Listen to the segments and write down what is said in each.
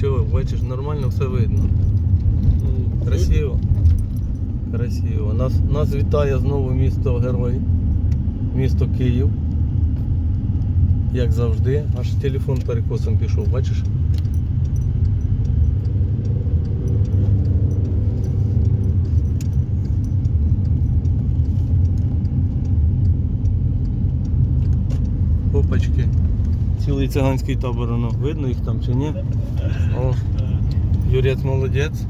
Нічого, бачиш, нормально все видно. Красиво. Красиво. Нас, нас вітає знову місто Герой. Місто Київ. Як завжди. Аж телефон перекосом пішов, бачиш? Опачки. Цілий циганський табор, воно видно їх там чи ні? О, Юрець молодець.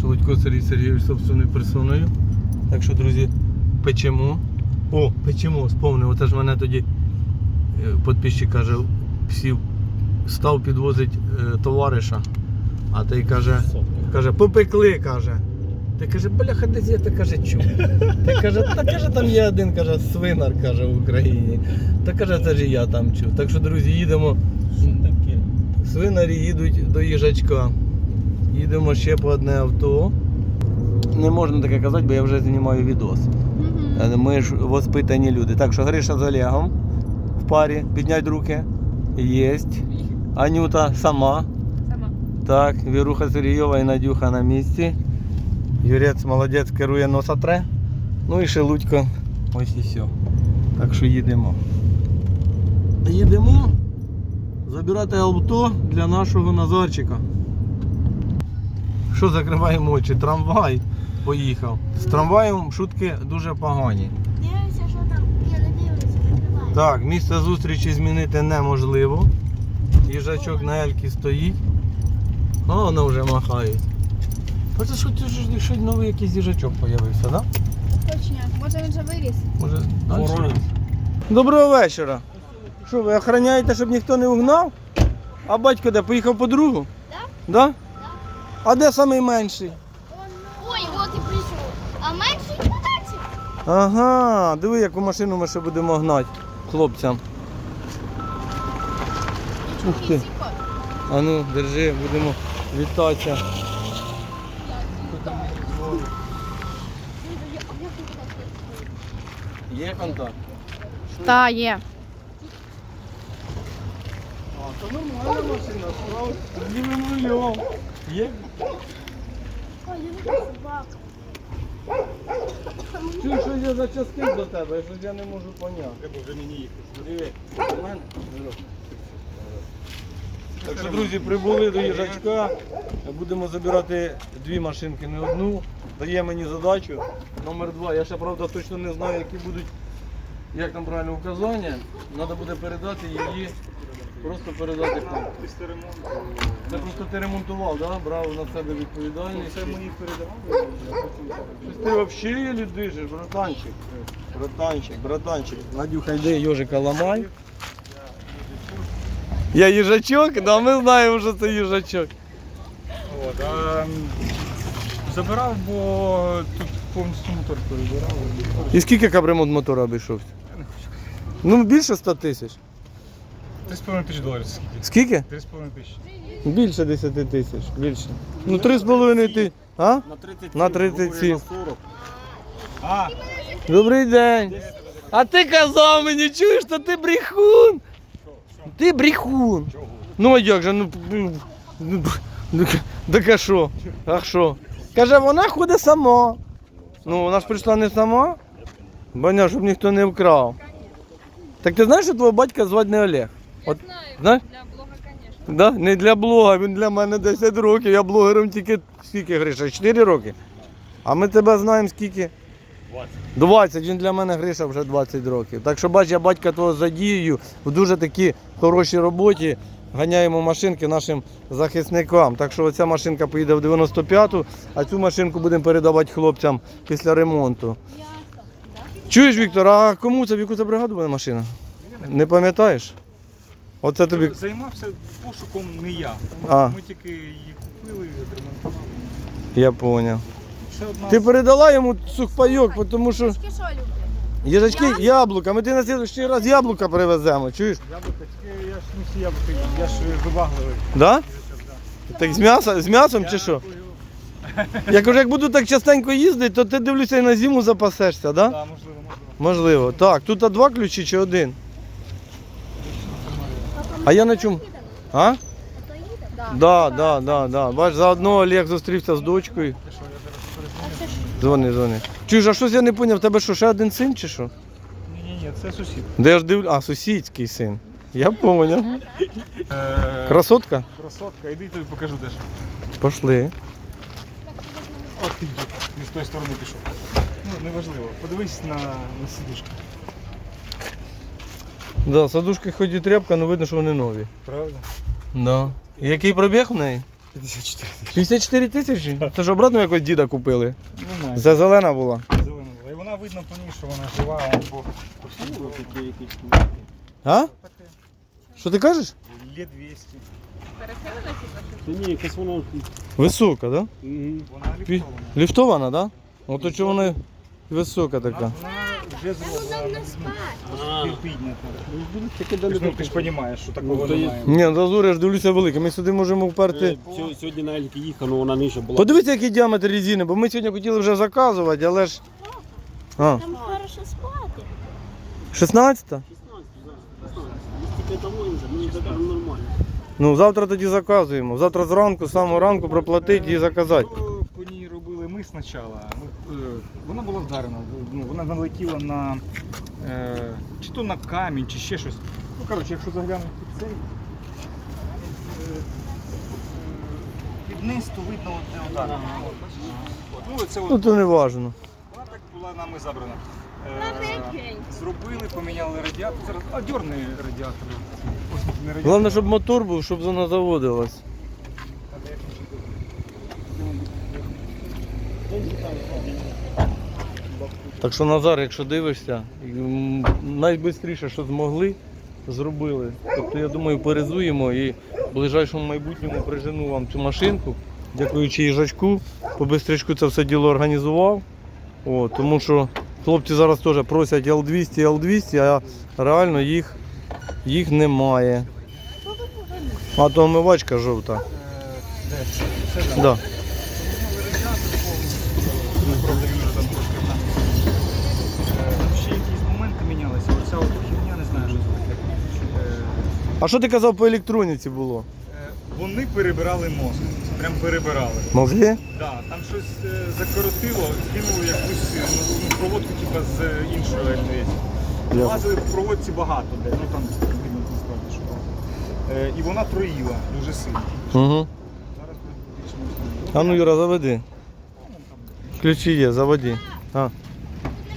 Шелудько Сергій Сергійович собственною персоною. Так що, друзі, печемо. О, печемо, сповнив. Оце ж мене тоді е, підписчик каже, псів став підвозить е, товариша. А той каже, каже, попекли, каже. Ти каже, бляха, десь я ти каже, чув. Ти каже, та каже, там є один каже, свинар каже в Україні. Та каже, це ж і я там чув. Так що, друзі, їдемо. Свинарі їдуть до їжачка. Їдемо ще по одне авто. Не можна таке казати, бо я вже знімаю відос. Ми ж воспитані люди. Так що Гриша з Олегом в парі, піднять руки. Єсть. Анюта сама. Сама. Так, Віруха Сергійова і Надюха на місці. Юрець молодець керує носа тре. Ну і Шелудько. Ось і все. Так що їдемо. Їдемо забирати авто для нашого Назарчика. Що закриваємо очі? Трамвай поїхав. З трамваєм шутки дуже погані. Дивимося, що там. Я не дивлюся, закриваю. Так, місце зустрічі змінити неможливо. Їжачок на Елькі стоїть. О, воно вже Оце що ти ж що новий якийсь їжачок з'явився, так? Да? Точняк, може він вже виріс. Може, далі? Доброго вечора. Що, ви охороняєте, щоб ніхто не угнав? А батько де? Поїхав подругу? Да. Да? А де самий менший? Ой, от і прийшов. А менший кататься. Ага, диви, яку машину ми ще будемо гнати хлопцям. Ух ти. А ну, держи, будемо вітатися. Контакт? Та є. А, то нормальна машина, справа з лівим. Є? Ой, я собака. Чую, що я за частин до тебе, щось я не можу поняти. Треба вже мені їхати. Диви, до мене. Так що, друзі, прибули до їжачка. Будемо забирати дві машинки, не одну. Дає мені задачу. Номер два. Я ще правда точно не знаю, які будуть, як там правильно указання. Треба буде передати її. Просто передати там. Це просто ти ремонтував, да? брав на себе відповідальність. Це мені передавали. Щось ти взагалі людишиш, братанчик. Братанчик, братанчик. Надюха, йди йожика ламай. Я їжачок, да ми знаємо, що це їжачок. От, а, забирав, бо тут повністю мотор перебирав. І скільки капремонт мотора обійшовся? Ну, більше 100 тисяч. 3,5 тисяч доларів скільки? Скільки? 3,5 тисячі. Більше 10 тисяч. Більше. Ну, 3,5 тисяч. А? На 37. А, Добрий день. А ти казав мені, чуєш, що ти брехун. Ти брехун. Ну а як же, ну, ну, ну, ну, так а що? А що? Каже, вона ходить сама. Ну, вона ж прийшла не сама. Баня, щоб ніхто не вкрав. Так ти знаєш, що твого батька звати не Олег? От, знаєш? Для блога, звісно. Да? Не для блога, він для мене 10 років. Я блогером тільки скільки Гриша? 4 роки. А ми тебе знаємо скільки? 20. 20. Він для мене Гриша вже 20 років. Так що бач, я батька твого задію в дуже такій хорошій роботі. Ганяємо машинки нашим захисникам. Так що оця машинка поїде в 95-ту, а цю машинку будемо передавати хлопцям після ремонту. Чуєш, Віктор, а кому це в яку це бригаду буде машина? Не пам'ятаєш? Оце тобі. займався пошуком не я. А. Ми тільки її купили, і відремонтували. Я поняв. Ще одна Ти передала йому сухпайок, тому що Тільки що люблю? їжачки яблука. Ми ти на наступний раз яблука привеземо, чуєш? яблука, тільки я ж не всі яблука, їм, я ж вибагливий. Да? Так з м'ясом, з м'ясом чи що? Я кажу, як буду так частенько їздити, то ти дивлюся і на зиму запасешся, да? Так, можливо, можливо. Можливо. Так, тут а два ключі чи один? А я на чому? А? Да. Да, да, да. Бач, заодно Олег зустрівся з дочкою. Дзвони, дзвони. Чуєш, а щось я не зрозумів, в тебе що, ще один син чи що? Ні, ні, ні, це сусід. Де я ж дивлю. А, сусідський син. Я поняв. Е, Красотка? Красотка, іди тобі покажу де ж. Пошли. Він з тої сторони пішов. Ну, неважливо. Подивись на, на сидушку. Да, садушки хоч і тряпка, але видно, що вони нові. Правда? Да. Який пробіг в неї? 54 тисячі. 54 тисячі? Це ж обратно якось діда купили. Немає. Це зелена була. Зелена була. І вона видно по ній, що вона жива, а бо посуду такі якісь А? Що ти кажеш? лет 200. Та ні, якась воно. Висока, да? Мгм. Вона Пі- ліфтована. Ліфтована, да? Ото чого вона висока така. Вона вже зроблена. А. Ти піднята. Ну, таке Ти ж, ну, ти ж розумієш, що такого Ну, то є- немає. Ні, зазор, я ж дивлюся велике. Ми сюди можемо вперти. Сьогодні на Ельки їхав, але вона нижче була. Подивіться, який діаметр резини, бо ми сьогодні хотіли вже заказувати, але ж. А, Там хорошо спати. 16? 16, зараз, 16. Тільки того вже, мені це нормально. Ну, завтра тоді заказуємо. Завтра зранку, з самого ранку проплатити і заказати. Що по ній робили ми спочатку. Е, вона була вдарена, ну, вона налетіла на е, чи то на камінь, чи ще щось. Ну, коротше, якщо заглянути під цей. е, Під низ, то видно от де удар. От. От, Ну, це Ну от, то не важно. вона так була нами забрана. Е, зробили, поміняли радіатор. Зараз, а дьорни радіатор. Головне, щоб мотор був, щоб вона заводилась. Так що Назар, якщо дивишся, найбистріше, що змогли, зробили. Тобто, я думаю, перезуємо і в ближайшому майбутньому прижену вам цю машинку, дякуючи їжачку, побистрічку це все діло організував. О, тому що хлопці зараз теж просять L200, L200, а реально їх, їх немає. А то омивачка жовта. Да. Ще якісь моменти мінялися. Оця от не знаю, що таке. А що ти казав по електроніці було? Вони перебирали мозк. Прям перебирали. Мозги? Да, там щось е, закоротило, кинули якусь е, ну, проводку типа, з іншої ЛТС. Лазили в проводці багато де. Ну там І вона троїла дуже сильно. Угу. Зараз. А ну Юра, заведи. Ключі є, заводи. А.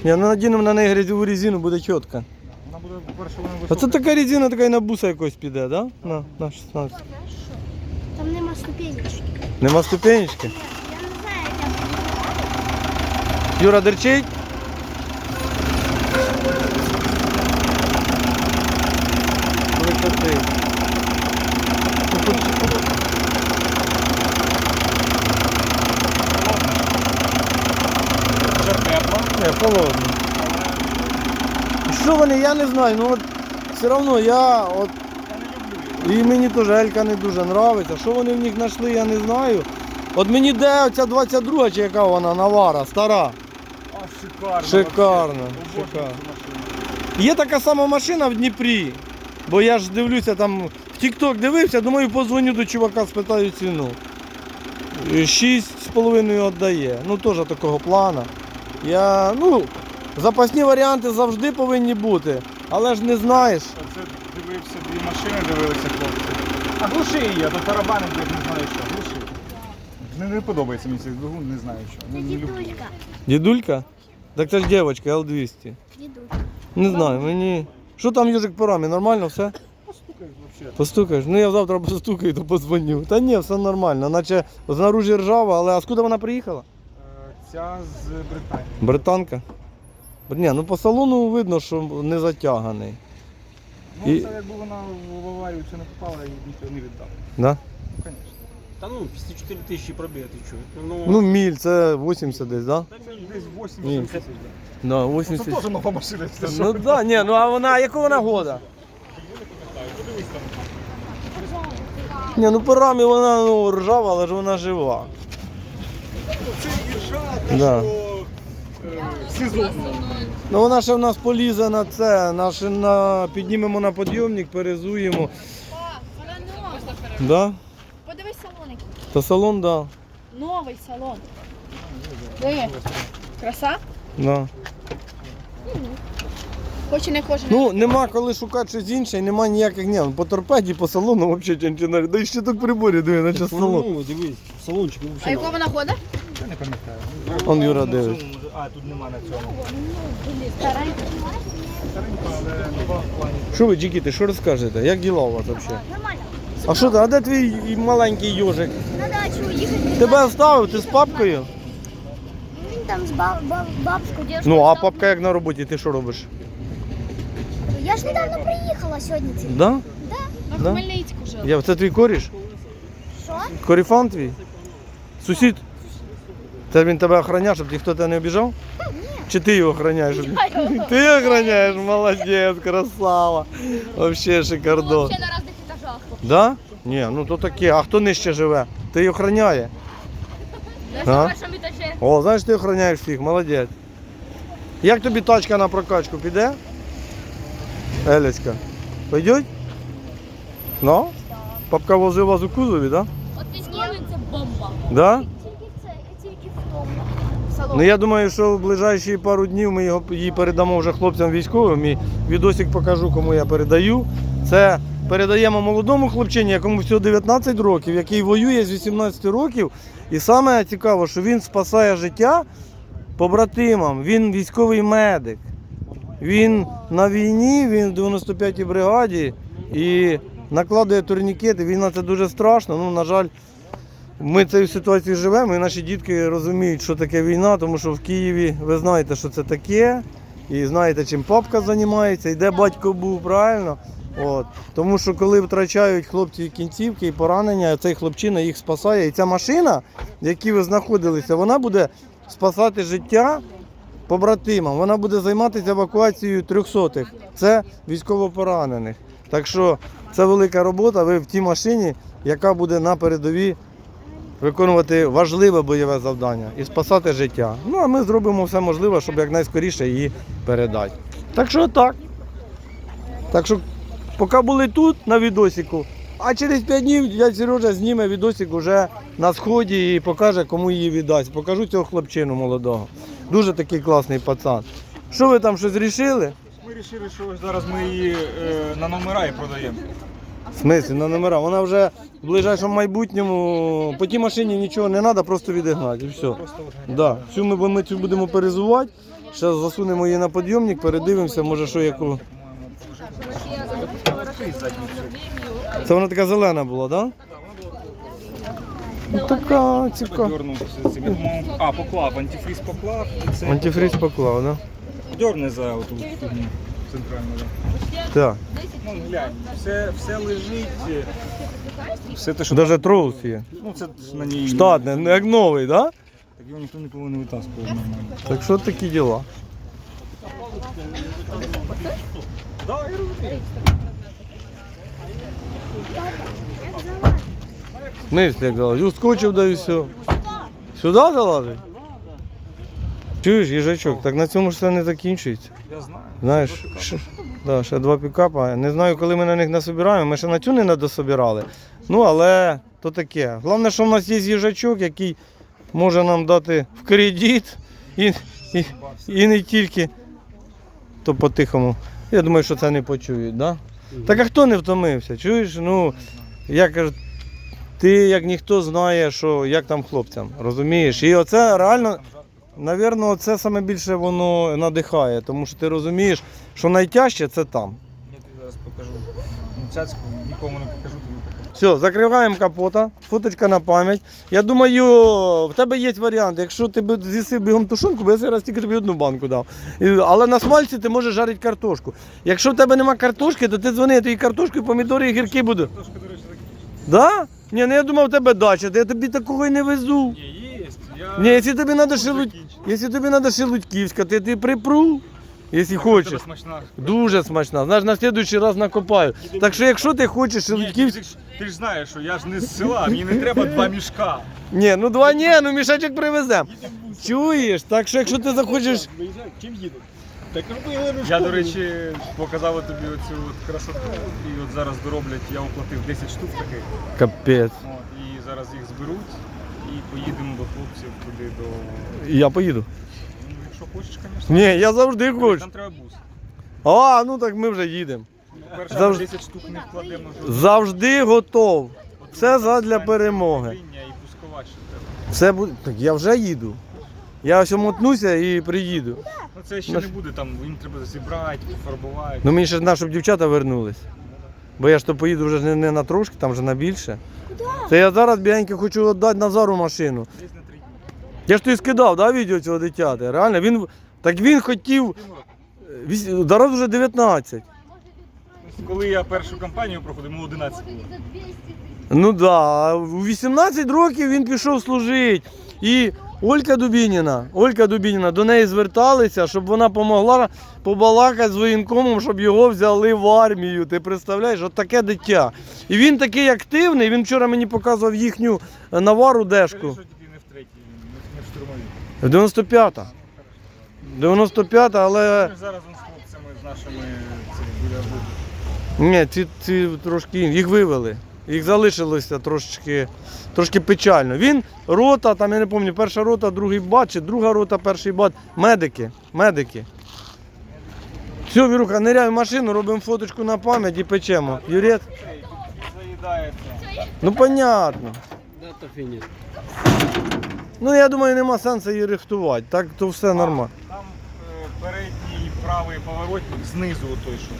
Ні, ну надінемо на неї грязьову резину, буде чітко. Вона буде, по-перше, вона А висока. це така резина, така і на буса якось піде, да? На, на 16. Там нема ступенечки. Нема ступенечки? Я не знаю, як Юра дерчить? Прикоти. Вже тепло. Не, холодно. Що вони, я не знаю, ну от все одно я от. І мені теж Елька не дуже подобається. Що вони в них знайшли, я не знаю. От мені де оця 22 чи яка вона навара, стара. А, шикарно. Шикарно, шикарно. Є така сама машина в Дніпрі. Бо я ж дивлюся там, в TikTok дивився, думаю, позвоню до чувака, спитаю ціну. 6,5 віддає. Ну теж такого плана. Я, ну, запасні варіанти завжди повинні бути. Але ж не знаєш. Оце дивився дві машини, дивилися хлопці. А глуши її, а то тарабани, блядь, не знаю що. Глуши. Не, не подобається мені цей двигун, не знаю що. це не люблю. дідулька. Дідулька? Так це ж дівчинка, L200. Дідулька. Не знаю, мені. Що там южик по рамі? Нормально все? Постукай взагалі. Постукаєш? Ну я завтра постукаю, то позвоню. Та ні, все нормально. Наче знаружі ржава, але а скуди вона приїхала? Е, Ця з Британії. Британка. Ні, ну по салону видно, що не затяганий. Ну, І- це якби вона в аварію це не попала, я їй ніхто не віддав. Да? Звісно. Та ну, 54 тисячі пробіг, ти чого? Ну, Ну, міль, це 80 десь, да? Це десь 80 тисяч. да. Да, Ну, Це 80. теж нова машина. Це що? Ну да, ні, ну а вона, якого вона года? Ні, ну по рамі вона ну, ржава, але ж вона жива. Це іржа, Да. що е, сезонно. Ну вона ще в нас полізе на це, на, ще на, піднімемо на підйомник, перезуємо. Да? Подивись салон. Та салон, да. Новий салон. Диви. Краса? да. Хоч і не кожен. Ну, нема коли шукати щось інше, і нема ніяких ні. По торпеді, по салону взагалі нічого. Да і ще так приборі, диви, наче салон. Ну, дивись, салончик А взагалі. яку вона ходить? Я не пам'ятаю. Он Юра дивиться. А, тут нема на цьому. Старенька. Але нова в плані. Що ви, дікіти, що розкажете? Як діла у вас взагалі? Нормально. А що ти, а де твій маленький йожик? На дачу їхати. Тебе оставив, ти з папкою? Він там з баб, баб, бабушкою. Ну, а папка як на роботі, ти що робиш? Я ж недавно приїхала сьогодні. тільки. Да? На Да? Хмельницьку жила. Я, це твій коріш? Що? Коріфан твій? Сусід? Це він тебе охороняє, щоб ніхто тебе не обіжав? Чи ти його охороняєш? Ти охороняєш, молодець, красава. Вообще шикардон. Ще на різних етажах. Да? Ні, ну то таке. А хто нижче живе? Ти її охороняє. На першому етажі. О, знаєш, ти охороняєш всіх, молодець. Як тобі тачка на прокачку піде? Елечка. Пойдуть? Ну? Папка возив вас у кузові, да? От військовий це бомба. Да? Тільки це, тільки в тому. Салон. Ну я думаю, що в ближайші пару днів ми його її передамо вже хлопцям військовим. І відосик покажу, кому я передаю. Це передаємо молодому хлопчині, якому всього 19 років, який воює з 18 років. І саме цікаво, що він спасає життя побратимам. Він військовий медик. Він на війні, він в 95-й бригаді і накладує турнікети. Війна це дуже страшно. Ну, на жаль, ми цією ситуацією живемо, і наші дітки розуміють, що таке війна, тому що в Києві ви знаєте, що це таке, і знаєте, чим папка займається, і де батько був, правильно? От. Тому що коли втрачають хлопці кінцівки і поранення, цей хлопчина їх спасає. І ця машина, в якій ви знаходилися, вона буде спасати життя побратимам. Вона буде займатися евакуацією трьохсотих. Це військовопоранених. Так що це велика робота. Ви в тій машині, яка буде на передовій виконувати важливе бойове завдання і спасати життя. Ну а ми зробимо все можливе, щоб якнайскоріше її передати. Так що так. Так що, поки були тут на відосіку, а через 5 днів дядь Сережа зніме відосик уже на сході і покаже, кому її віддасть. Покажу цього хлопчину молодого. Дуже такий класний пацан. Що ви там щось рішили? Ми вирішили, що зараз ми її е, на номера і продаємо. В смислі, на номера. Вона вже в ближайшому майбутньому по тій машині нічого не треба, просто відігнати і все. Да. Цю ми, ми цю будемо перезувати. Зараз засунемо її на підйомник, передивимося, може що яку. Це вона така зелена була, так? Да? Ну, така цікава. А, поклав, антифриз поклав. Антифриз поклав, так? Дьорне за оту фігню центральну. да. Да? Так. Ну, глянь, все, все лежить. Все те, що Навіть троус є. ну, це на ній. Штатне, ну, як новий? Да? Так його ніхто не повинен витаскувати. Так що такі діла. Да, я розумію. Як залазить. Ускочив, да і все. Сюди залазить? Чуєш, їжачок, так на цьому ж все не закінчується. Я знаю. Знаєш, ще, да, ще два пікапа. Не знаю, коли ми на них насобираємо. Ми ще на цю не надособирали. Ну, але то таке. Головне, що в нас є їжачок, який може нам дати в кредит і, і, і не тільки. То по-тихому. Я думаю, що це не почують, да? Так а хто не втомився? Чуєш? Ну, я кажу, ти як ніхто знає, що як там хлопцям, розумієш? І оце реально. Навірно, це саме більше воно надихає, тому що ти розумієш, що найтяжче це там. Я тобі зараз покажу. Цяцьку нікому не покажу, тобі покажу. Все, закриваємо капота, фоточка на пам'ять. Я думаю, в тебе є варіант. Якщо ти б з'їсив бігом тушонку, бо я зараз тільки тобі одну банку дав. Але на смальці ти можеш жарити картошку. Якщо в тебе нема картошки, то ти дзвони, я тобі картошку, і помідори, і гірки буду. Трошки, до речі, закінчив. Да? Ні, ну я думав, в тебе дача, то я тобі такого і не везу. Ні. Ні, якщо тобі треба шелудь... закінчив. якщо тобі треба шелудьківська, ти, ти припру, якщо хочеш. Смачна. Дуже смачна. Знаєш, на наступний раз накопаю. Так що, якщо ти хочеш Ні, ти, шелудьківську... ж- ти ж знаєш, що я ж не з села, мені не треба два мішка. Ні, ну два ні, ну мішечок привеземо. Чуєш? Так що якщо ти захочеш. Чим їдуть? Так роби Єлену Я, до речі, показав тобі оцю от красоту, і от зараз дороблять, я оплатив 10 штук таких. Капець. От, і зараз їх зберуть і поїдемо до хлопців туди до. Я поїду. Ну, якщо хочеш, звісно. Ні, я завжди хочу. Там треба бус. А, ну так ми вже їдемо. Перше Завжди- 10 штук не вкладемо. Завжди готов. Це задля перемоги. управління І пускова ще треба. Все буде. Так я вже їду. Я ось мотнуся і приїду. Ну це ще Наш- не буде, там їм треба зібрати, пофарбувати. Ну мені ще треба, щоб дівчата вернулись. Бо я ж то поїду вже не, не на трошки, там вже на більше. Це я зараз бігенько хочу віддати Назару машину. Я ж тобі скидав, да, відео цього дитяти. Реально, він. Так він хотів. Віс- Зараз вже 19. Ну, Коли я першу кампанію проходив, йому 11 було. Ну да, у 18 років він пішов служити. І Олька Дубініна, Олька Дубініна до неї зверталися, щоб вона допомогла побалакати з воєнкомом, щоб його взяли в армію. Ти представляєш, от таке дитя. І він такий активний. Він вчора мені показував їхню е, навару дешку. в третій, не- не в 95-та. 95-та, але. Зараз з хлопцями, з нашими біля. Ні, ці, ці трошки їх вивели. Їх залишилося трошки, трошки печально. Він рота, там я не пам'ятаю, перша рота, другий бат, чи друга рота, перший бат. Медики. Медики. Все, Віруха, ниряй в машину, робимо фоточку на пам'ять і печемо. Юрець? Заїдається. Ну понятно. Ну я думаю, нема сенсу її рихтувати. Так то все нормально. Там е, передній правий поворотник знизу отой, що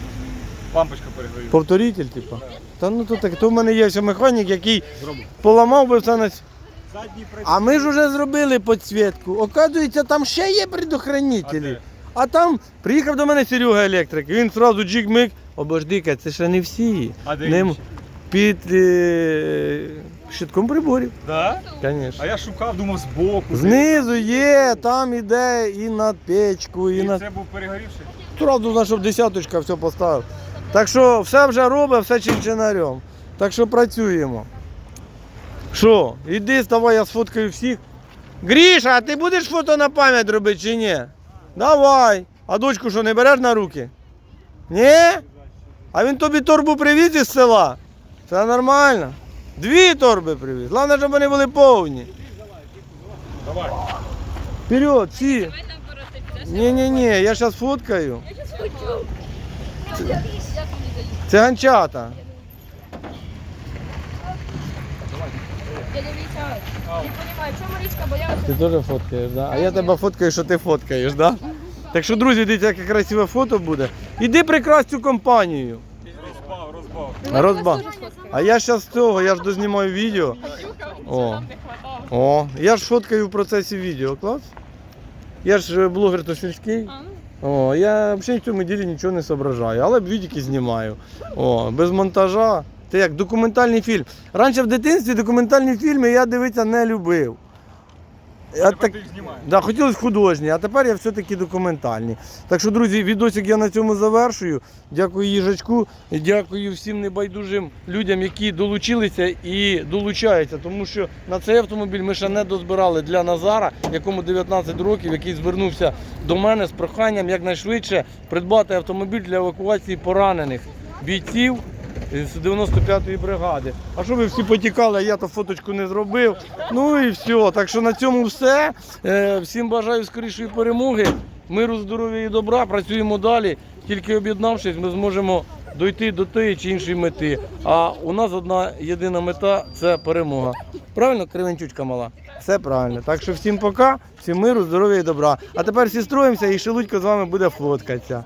лампочка перегоріла. Повторитель, типу. Та ну то так, то в мене є ще механік, який поламав би все на. А ми ж вже зробили підсвітку. Оказується, там ще є предохранителі. А? А там приїхав до мене Серега електрик, він одразу джик-мик. Обожди-ка, це ще не всі. А де Ним інші? під е... щитком приборів, Да? звісно. А я шукав, думав збоку. Знизу є, там іде і на печку, і І на. це був перегорівший. Одразу знайшов десяточка, все поставив. Так що все вже робить, все чинчинарем. Так що працюємо. Що, іди, ставай, я сфоткаю всіх. Гріша, а ти будеш фото на пам'ять робити чи ні? Давай. А дочку що, не береш на руки? Ні? А він тобі торбу привіз із села? Це нормально. Дві торби привіз. Головне, щоб вони були повні. Давай. Вперед, всі. Ні-ні-ні, я зараз фоткаю. Це ганчата. Дядя Вітя, не розумію, чому Марічка боялася? Ти теж фоткаєш, да? А я тебе фоткаю, що ти фоткаєш, да? Так що, друзі, дивіться, яке красиве фото буде. Іди прикрась цю компанію. Розбав, розбав. Розба. А я зараз цього, я ж дознімаю відео. О. О, я ж фоткаю в процесі відео, клас. Я ж е, блогер то сільський. О, я взагалі в цьому ділі нічого не зображаю, але відіки знімаю. О, без монтажа. Це як документальний фільм. Раніше в дитинстві документальні фільми я дивитися не любив. Я так. Да, хотілося художні, а тепер я все-таки документальні. Так що, друзі, відосик я на цьому завершую. Дякую їжачку, і дякую всім небайдужим людям, які долучилися і долучаються. Тому що на цей автомобіль ми ще не дозбирали для Назара, якому 19 років, який звернувся до мене з проханням якнайшвидше придбати автомобіль для евакуації поранених бійців. З 95-ї бригади. А що ви всі потікали, а я то фоточку не зробив. Ну і все. Так що на цьому все. Е, Всім бажаю скорішої перемоги, миру, здоров'я і добра. Працюємо далі. Тільки об'єднавшись, ми зможемо дойти до тієї чи іншої мети. А у нас одна єдина мета це перемога. Правильно, Кривенчучка мала? Все правильно. Так що всім пока, всім миру, здоров'я і добра. А тепер всі строїмося і Шелудько з вами буде фоткатися.